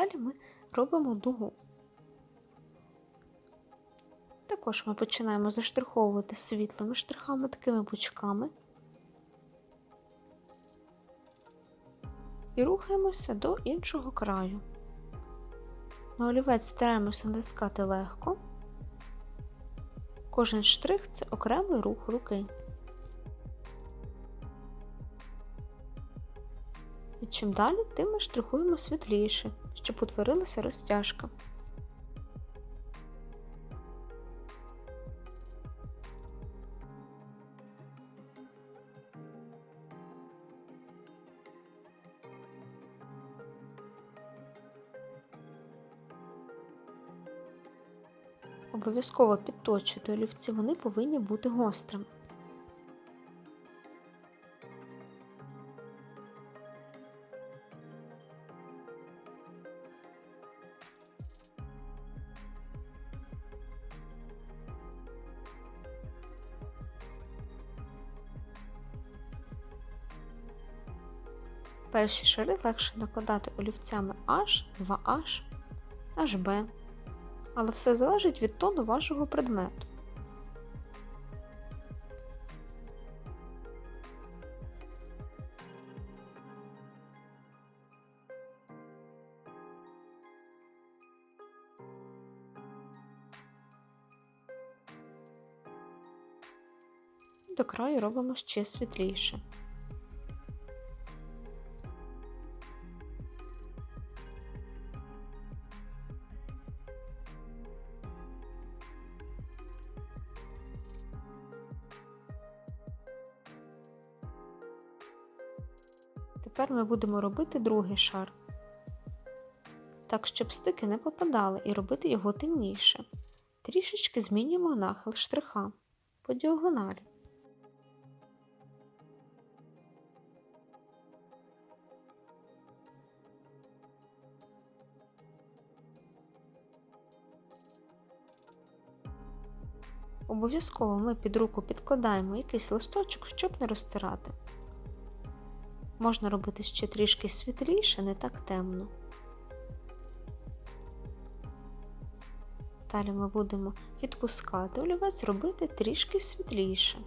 Далі ми робимо дугу. Також ми починаємо заштриховувати світлими штрихами, такими пучками. І рухаємося до іншого краю. На олівець стараємося натискати легко. Кожен штрих це окремий рух руки. Чим далі, тим ми штрихуємо світліше, щоб утворилася розтяжка. Обов'язково підточуйте олівці, вони повинні бути гострими. Перші шари легше накладати олівцями H, 2H, HB, але все залежить від тону вашого предмету. До краю робимо ще світліше. Тепер ми будемо робити другий шар, так, щоб стики не попадали і робити його темніше. Трішечки змінюємо нахил штриха по діагоналі. Обов'язково ми під руку підкладаємо якийсь листочок, щоб не розтирати. Можна робити ще трішки світліше, не так темно. Далі ми будемо відпускати олівець, робити трішки світліше.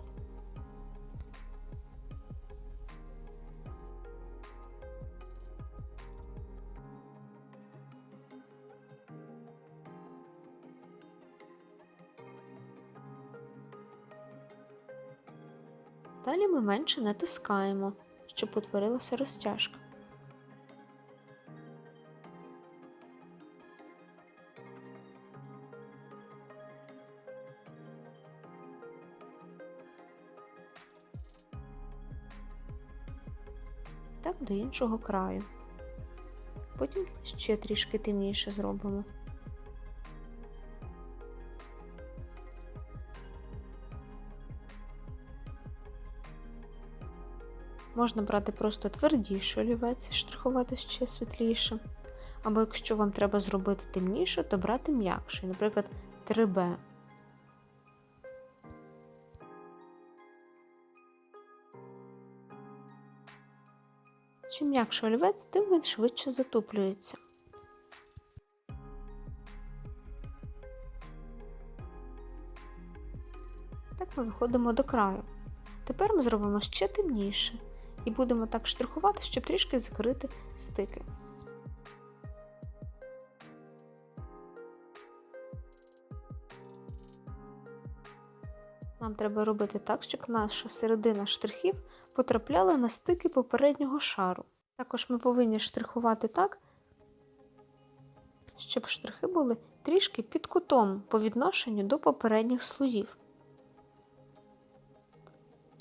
Далі ми менше натискаємо, щоб утворилася розтяжка. Так до іншого краю. Потім ще трішки темніше зробимо. Можна брати просто твердіший олівець, штрихувати ще світліше. Або якщо вам треба зробити темніше, то брати м'якший, наприклад, 3B. Чим м'якший олівець, тим він швидше затуплюється. Так ми виходимо до краю. Тепер ми зробимо ще темніше і будемо так штрихувати, щоб трішки закрити стики. Нам треба робити так, щоб наша середина штрихів потрапляла на стики попереднього шару. Також ми повинні штрихувати так, щоб штрихи були трішки під кутом по відношенню до попередніх слоїв.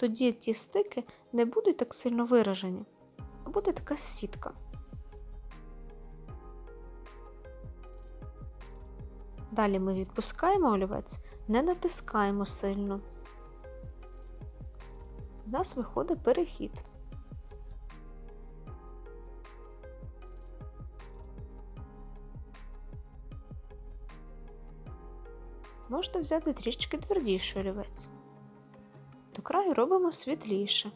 Тоді ті стики не будуть так сильно виражені, а буде така сітка. Далі ми відпускаємо олівець, не натискаємо сильно. У нас виходить перехід. Можете взяти трішки твердіший олівець. Краю робимо світліше.